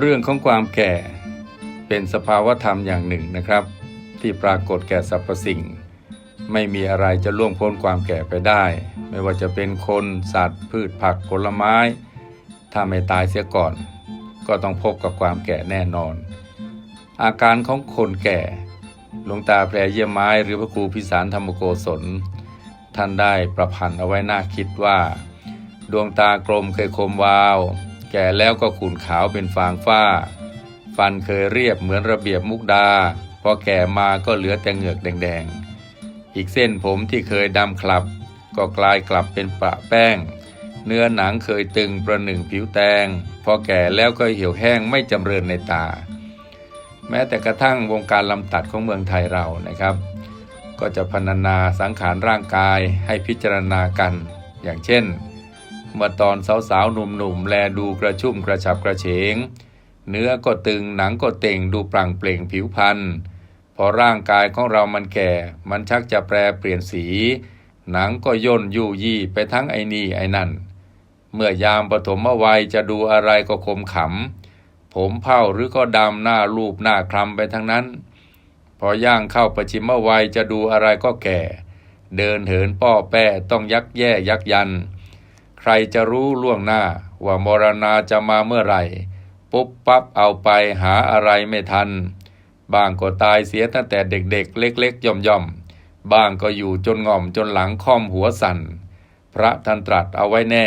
เรื่องของความแก่เป็นสภาวธรรมอย่างหนึ่งนะครับ ที่ปรากฏแก่สรรพสิ่ง ไม่มีอะไรจะล่วงพ้นความแก่ไปได้ ไม่ว่าจะเป็นคนสัตว์ พืชผักผลไม้ ถ้าไม่ตายเสียก่อน ก็ต้องพบกับความแก่แน่นอน อาการของคนแก่หลวงตาแพรเยี่ยมไม้หรือพระครูพิสารธรรมโกศล ท่านได้ประพันธ์เอาไว้น่าคิดว่า ดวงตากลมเคยคมวาว แก่แล้วก็ขุนขาวเป็นฟางฝ้า ฟันเคยเรียบเหมือนระเบียบมุกดา พอแก่มาก็เหลือแต่เหงือกแดงๆ อีกเส้นผมที่เคยดำคลับ ก็กลายกลับเป็นประแป้ง เนื้อหนังเคยตึงประหนึ่งผิวแตง พอแก่แล้วก็เหี่ยวแห้งไม่จำเริญในตา แม้แต่กระทั่งวงการลำตัดของเมืองไทยเรานะครับ ก็จะพรรณนาสังขารร่างกายให้พิจารณากัน อย่างเช่น เมื่อตอนสาวๆหนุ่มๆแลดูกระชุ่มกระฉับกระเฉง เนื้อก็ตึงหนังก็เต่งดูปรั่งเปล่งผิวพรรณพอร่างกายของเรามันแก่ มันชักจะแปรเปลี่ยนสี หนังก็ย่นยู่ยี่ไปทั้งไอ้นี่ไอ้นั่น เมื่อยามปฐมวัยจะดูอะไรก็คมขำ ผมเผาหรือก็ดำหน้ารูปหน้าคลำไปทั้งนั้น พอย่างเข้าประชิมวัยจะดูอะไรก็แก่ เดินเหินป้อแป้ต้องยักแย่ยักยัน ใครจะรู้ล่วงหน้า ว่ามรณาจะมาเมื่อไหร่ ปุ๊บปั๊บเอาไปหาอะไรไม่ทัน บางก็ตายเสียตั้งแต่เด็กๆ เล็กๆ ย่อมๆ บางก็อยู่จนง่อมจนหลังค่อมหัวสั่น พระท่านตรัสเอาไว้แน่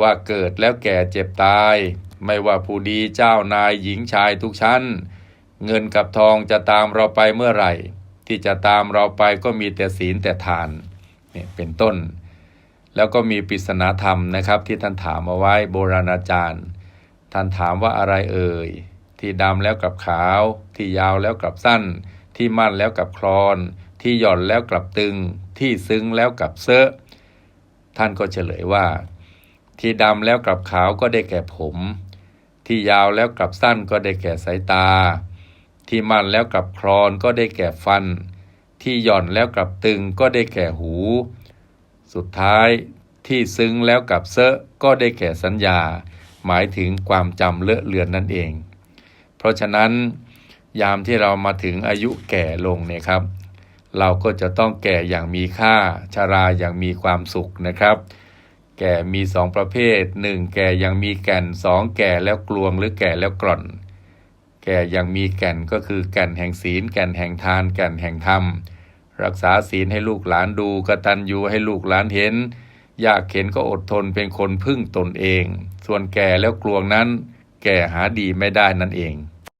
ว่าเกิดแล้วแก่เจ็บตาย ไม่ว่าผู้ดีเจ้านายหญิงชายทุกชั้น เงินกับทองจะตามเราไปเมื่อไหร่ ที่จะตามเราไปก็มีแต่ศีลแต่ทานเนี่ยเป็นต้น แล้วก็มีปริศนาธรรมนะครับ ที่ท่านถามเอาไว้โบราณอาจารย์ ท่านถามว่าอะไรเอ่ย ที่ดำแล้วกลับขาว ที่ยาวแล้วกลับสั้น ที่มั่นแล้วกลับคลอน ที่หย่อนแล้วกลับตึง ที่ซึ้งแล้วกลับเซอะท่านก็เฉลยว่า ที่ดำแล้วกลับขาวก็ได้แก่ผม ที่ยาวแล้วกลับสั้นก็ได้แก่สายตา ที่มั่นแล้วกลับคลอนก็ได้แก่ฟัน ที่หย่อนแล้วกลับตึงก็ได้แก่หู สุดท้ายที่ซึ้งแล้วกับเซอะก็ได้แก่สัญญา หมายถึงความจำเลอะเลือนนั่นเอง เพราะฉะนั้นยามที่เรามาถึงอายุแก่ลงเนี่ยครับ เราก็จะต้องแก่อย่างมีค่าชาราอย่างมีความสุขนะครับ แก่มีสองประเภทหนึ่งแก่ยังมีแก่นสองแก่แล้วกลวงหรือแก่แล้วกร่อน แก่ยังมีแก่นก็คือแก่นแห่งศีล แก่นแห่งทาน แก่นแห่งธรรม รักษาศีลให้ลูกหลานดูกระตันยูให้ลูกหลานเห็น อยากเห็นก็อดทนเป็นคนพึ่งตนเอง ส่วนแก่แล้วกลวงนั้น แก่หาดีไม่ได้นั่นเอง